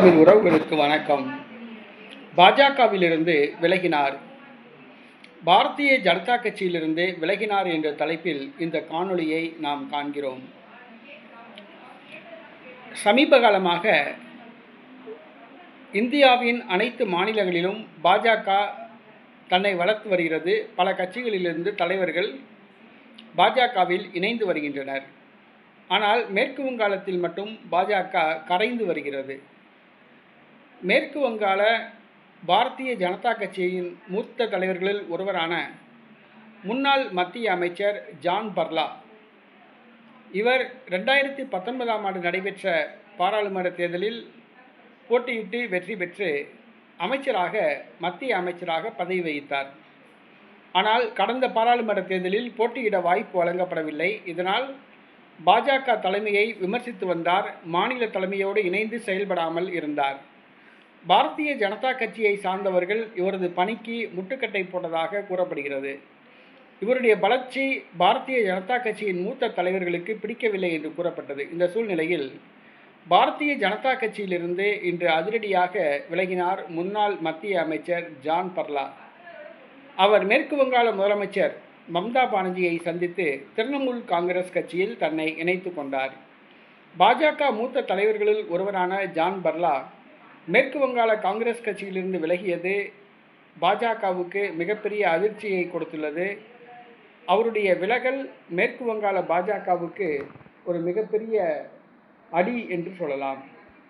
தமிழ் உறவுகளுக்கு வணக்கம். பாஜகவிலிருந்து விலகினார். பாரதிய ஜனதா கட்சியிலிருந்து விலகினார் என்ற தலைப்பில் இந்த காணொளியை நாம் காண்கிறோம். சமீப காலமாக இந்தியாவின் அனைத்து மாநிலங்களிலும் பாஜக தன்னை வளர்த்து வருகிறது. பல கட்சிகளிலிருந்து தலைவர்கள் பாஜகவில் இணைந்து வருகின்றனர். ஆனால் மேற்கு வங்காளத்தில் மட்டும் பாஜக கரைந்து வருகிறது. மேற்கு வங்காள பாரதிய ஜனதா கட்சியின் மூத்த தலைவர்களில் ஒருவரான முன்னாள் மத்திய அமைச்சர் ஜான் பர்லா. இவர் ரெண்டாயிரத்தி பத்தொன்பதாம் ஆண்டு நடைபெற்ற பாராளுமன்ற தேர்தலில் போட்டியிட்டு வெற்றி பெற்று அமைச்சராக மத்திய அமைச்சராக பதவி வகித்தார். ஆனால் கடந்த பாராளுமன்ற தேர்தலில் போட்டியிட வாய்ப்பு வழங்கப்படவில்லை. இதனால் பாஜக தலைமையை விமர்சித்து வந்தார். மாநில தலைமையோடு இணைந்து செயல்படாமல் இருந்தார். பாரதிய ஜனதா கட்சியை சார்ந்தவர்கள் இவரது பணிக்கு முட்டுக்கட்டை போட்டதாக கூறப்படுகிறது. இவருடைய வளர்ச்சி பாரதிய ஜனதா கட்சியின் மூத்த தலைவர்களுக்கு பிடிக்கவில்லை என்று கூறப்பட்டது. இந்த சூழ்நிலையில் பாரதிய ஜனதா கட்சியிலிருந்து இன்று அதிரடியாக விலகினார் முன்னாள் மத்திய அமைச்சர் ஜான் பர்லா. அவர் மேற்கு வங்காள முதலமைச்சர் மம்தா பானர்ஜியை சந்தித்து திரிணாமுல் காங்கிரஸ் கட்சியில் தன்னை இணைத்து கொண்டார். பாஜக மூத்த தலைவர்களில் ஒருவரான ஜான் பர்லா மேற்கு வங்காள காங்கிரஸ் கட்சியிலிருந்து விலகியது பாஜகவுக்கு மிகப்பெரிய அதிர்ச்சியை கொடுத்துள்ளது. அவருடைய விலகல் மேற்கு வங்காள பாஜகவுக்கு ஒரு மிகப்பெரிய அடி என்று சொல்லலாம்.